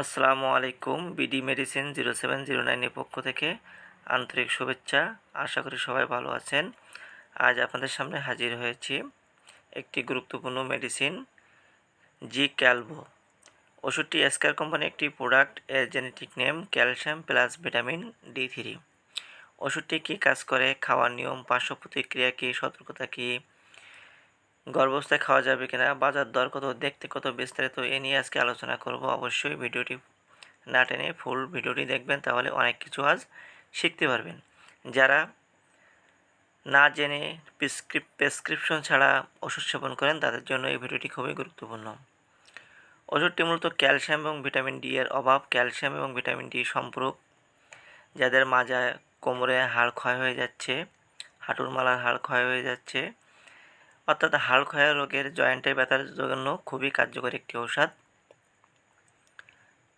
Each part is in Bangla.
আসসালামু আলাইকুম BD medicine zero seven zero নাইনের পক্ষ থেকে আন্তরিক শুভেচ্ছা। আশা করি সবাই ভালো আছেন। আজ আপনাদের সামনে হাজির হয়েছি একটি গুরুত্বপূর্ণ মেডিসিন, জি ক্যালভো। ওষুধটি এসকার কোম্পানি একটি প্রোডাক্টের genetic name calcium plus vitamin D three. ওষুধটি কী কাজ করে, খাওয়ার নিয়ম, পার্শ্ব প্রতিক্রিয়া কী, সতর্কতা কী গর্ভাবস্থায় খাওয়া যাবে কিনা, বাজার দর কত, দেখতে কত বিস্তারিত এ নিয়ে আজকে আলোচনা করব। অবশ্যই ভিডিওটি না টেনে ফুল ভিডিওটি দেখবেন, তাহলে অনেক কিছু আজ শিখতে পারবেন। যারা না জেনে প্রেসক্রিপ প্রেসক্রিপশন ছাড়া ওষুধ সেবন করেন, তাদের জন্য এই ভিডিওটি খুবই গুরুত্বপূর্ণ। ওষুধটি মূলত ক্যালসিয়াম এবং ভিটামিন ডি এর অভাব। ক্যালসিয়াম এবং ভিটামিন ডি সম্পর্ক, যাদের মাজায় কোমরে হাড় ক্ষয় হয়ে যাচ্ছে, হাঁটুর মালার হাড় ক্ষয় হয়ে যাচ্ছে অর্থাৎ হাড় ক্ষয় রোগের জয়েন্টের ব্যথার জন্য খুবই কার্যকরী একটি ঔষধ।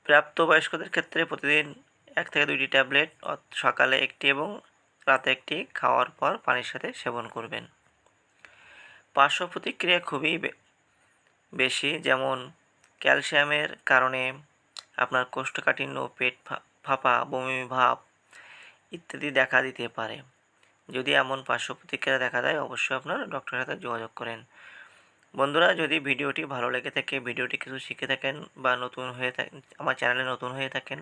প্রাপ্তবয়স্কদের ক্ষেত্রে প্রতিদিন এক থেকে দুইটি ট্যাবলেট সকালে একটি এবং রাতে একটি খাওয়ার পর পানির সাথে সেবন করবেন। পার্শ্ব প্রতিক্রিয়া খুবই বেশি, যেমন ক্যালসিয়ামের কারণে আপনার কোষ্ঠকাঠিন্য, পেট ফাঁপা, বমি, ভাব ইত্যাদি দেখা দিতে পারে। যদি এমন পার্শ্ব প্রতিক্রিয়া দেখা দেয়, অবশ্যই আপনার ডক্টরের সাথে যোগাযোগ করেন। বন্ধুরা, যদি ভিডিওটি ভালো লেগে থাকে, ভিডিওটি কিছু শিখে থাকেন বা নতুন হয়ে থাকেন আমার চ্যানেলে নতুন হয়ে থাকেন,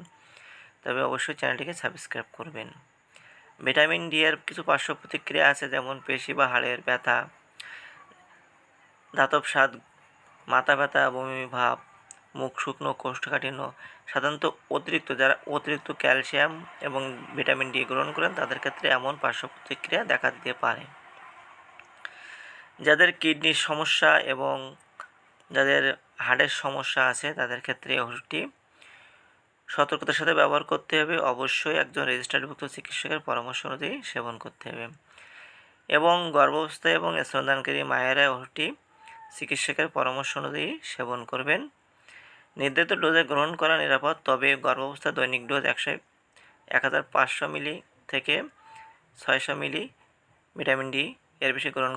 তবে অবশ্যই চ্যানেলটিকে সাবস্ক্রাইব করবেন। ভিটামিন ডি এর কিছু পার্শ্ব প্রতিক্রিয়া আছে, যেমন পেশি বা হাড়ের ব্যথা ধাতব স্বাদ, মাথা ব্যথা, বমি, ভাব মুখ শুকনো, কোষ্ঠকাঠিন্য। সাধারণত অতিরিক্ত যারা অতিরিক্ত ক্যালসিয়াম এবং ভিটামিন ডি গ্রহণ করেন, তাদের ক্ষেত্রে এমন পার্শ্ব প্রতিক্রিয়া দেখা দিতে পারে। যাদের কিডনির সমস্যা এবং যাদের হার্টের সমস্যা আছে, তাদের ক্ষেত্রে ওষুধটি সতর্কতার সাথে ব্যবহার করতে হবে। অবশ্যই একজন রেজিস্টার্ডভুক্ত চিকিৎসকের পরামর্শ অনুযায়ী সেবন করতে হবে। এবং গর্ভাবস্থায় এবং স্তনদানকারী মায়েরা ওষুধটি চিকিৎসকের পরামর্শ অনুযায়ী সেবন করবেন। নির্ধারিত ডোজে গ্রহণ করা নিরাপদ, তবে গর্ভাবস্থা দৈনিক ডোজ একশো এক হাজার পাঁচশো মিলি থেকে ছয়শো মিলি ভিটামিন ডি এর বেশি গ্রহণ